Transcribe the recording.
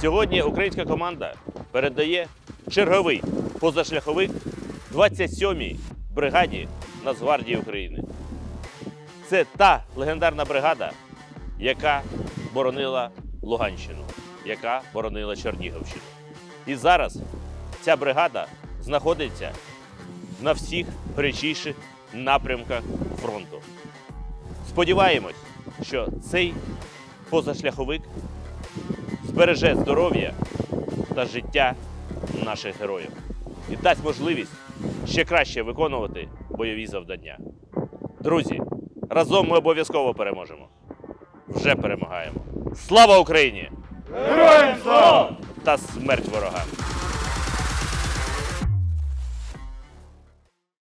Сьогодні українська команда передає черговий позашляховик 27-й бригаді Нацгвардії України. Це та легендарна бригада, яка боронила Луганщину, яка боронила Чернігівщину. І зараз ця бригада знаходиться на всіх гарячіших напрямках фронту. Сподіваємось, що цей позашляховик збереже здоров'я та життя наших героїв і дасть можливість ще краще виконувати бойові завдання. Друзі, разом ми обов'язково переможемо. Вже перемагаємо. Слава Україні! Героям слава! Та смерть ворогам!